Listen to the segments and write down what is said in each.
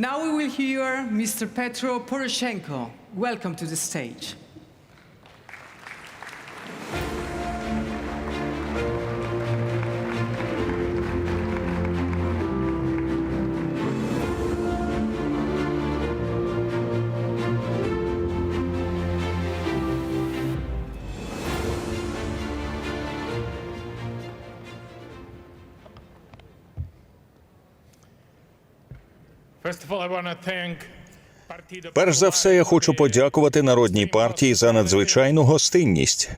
Now we will hear Mr. Petro Poroshenko. Welcome to the stage. Перш за все, я хочу подякувати народній партії за надзвичайну гостинність.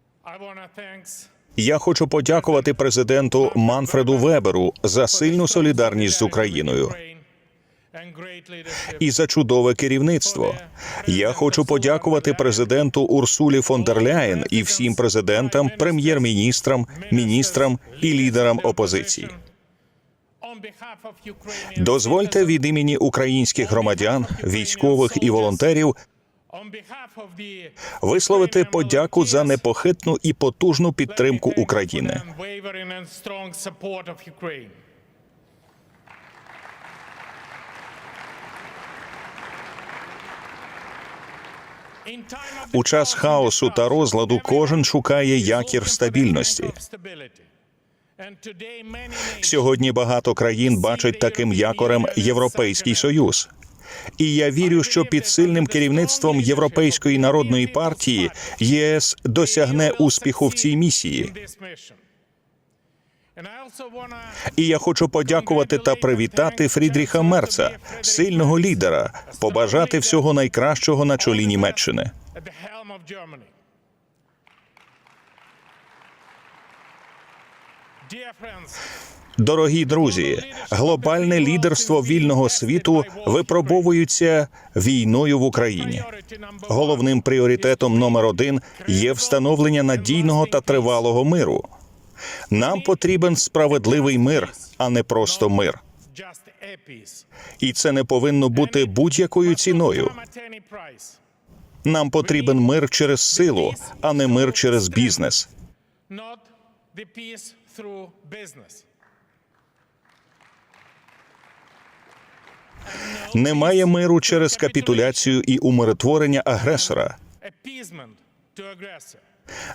Я хочу подякувати президенту Манфреду Веберу за сильну солідарність з Україною і за чудове керівництво. Я хочу подякувати президенту Урсулі фон дер Ляєн і всім президентам, прем'єр-міністрам, міністрам і лідерам опозиції. Дозвольте від імені українських громадян, військових і волонтерів висловити подяку за непохитну і потужну підтримку України. У час хаосу та розладу кожен шукає якір стабільності. Сьогодні багато країн бачать таким якорем Європейський Союз. І я вірю, що під сильним керівництвом Європейської народної партії ЄС досягне успіху в цій місії. І я хочу подякувати та привітати Фрідріха Мерца, сильного лідера, побажати всього найкращого на чолі Німеччини. Дорогі друзі, глобальне лідерство вільного світу випробовується війною в Україні. Головним пріоритетом номер один є встановлення надійного та тривалого миру. Нам потрібен справедливий мир, а не просто мир. І це не повинно бути будь-якою ціною. Нам потрібен мир через силу, а не мир через бізнес. Through business. Немає миру через капітуляцію і умиротворення агресора.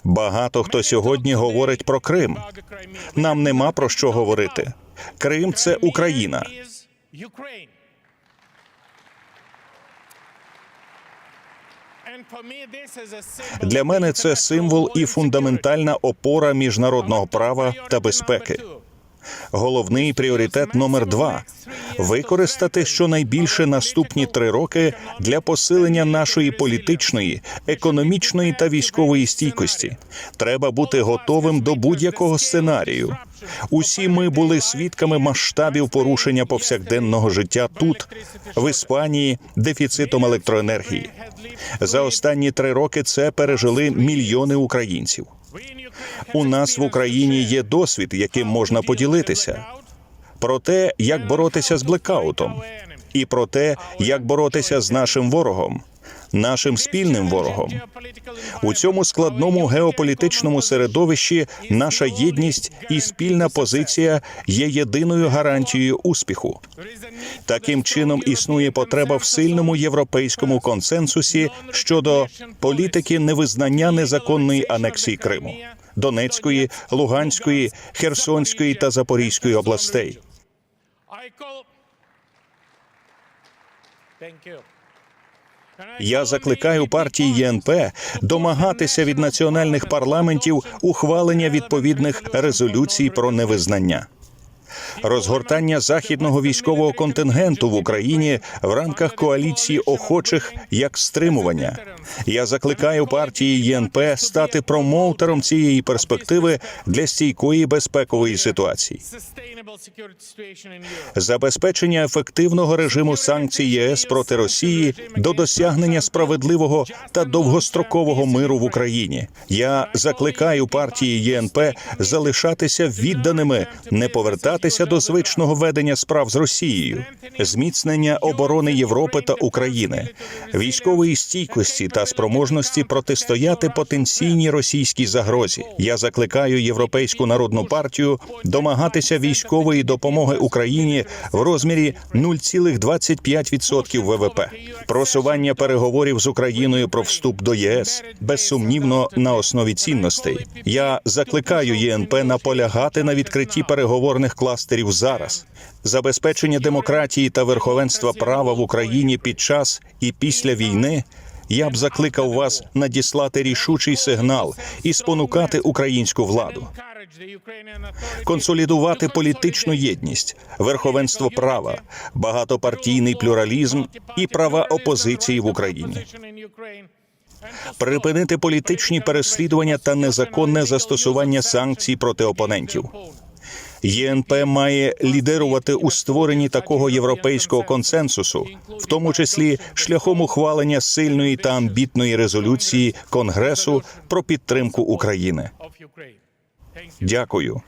Багато хто сьогодні говорить про Крим. Нам нема про що говорити. Крим це Україна. Для мене це символ і фундаментальна опора міжнародного права та безпеки. Головний пріоритет номер два використати щонайбільше наступні три роки для посилення нашої політичної, економічної та військової стійкості. Треба бути готовим до будь-якого сценарію. Усі ми були свідками масштабів порушення повсякденного життя тут, в Іспанії, дефіцитом електроенергії. За останні три роки це пережили мільйони українців. У нас в Україні є досвід, яким можна поділитися. Про те, як боротися з блекаутом, і про те, як боротися з нашим ворогом, нашим спільним ворогом. У цьому складному геополітичному середовищі наша єдність і спільна позиція є єдиною гарантією успіху. Таким чином існує потреба в сильному європейському консенсусі щодо політики невизнання незаконної анексії Криму, Донецької, Луганської, Херсонської та Запорізької областей. Thank. Я закликаю партії ЄНП домагатися від національних парламентів ухвалення відповідних резолюцій про невизнання. Розгортання західного військового контингенту в Україні в рамках коаліції охочих як стримування. Я закликаю партії ЄНП стати промоутером цієї перспективи для стійкої безпекової ситуації. Забезпечення ефективного режиму санкцій ЄС проти Росії до досягнення справедливого та довгострокового миру в Україні. Я закликаю партії ЄНП залишатися відданими, не повертатися до звичного ведення справ з Росією, зміцнення оборони Європи та України, військової стійкості та спроможності протистояти потенційній російській загрозі. Я закликаю Європейську народну партію домагатися військової допомоги Україні в розмірі 0,25% ВВП. Просування переговорів з Україною про вступ до ЄС безсумнівно на основі цінностей. Я закликаю ЄНП наполягати на відкритті переговорних кластерів зараз. Забезпечення демократії та верховенства права в Україні під час і після війни. Я б закликав вас надіслати рішучий сигнал і спонукати українську владу консолідувати політичну єдність, верховенство права, багатопартійний плюралізм і права опозиції в Україні, припинити політичні переслідування та незаконне застосування санкцій проти опонентів. ЄНП має лідерувати у створенні такого європейського консенсусу, в тому числі шляхом ухвалення сильної та амбітної резолюції Конгресу про підтримку України. Дякую.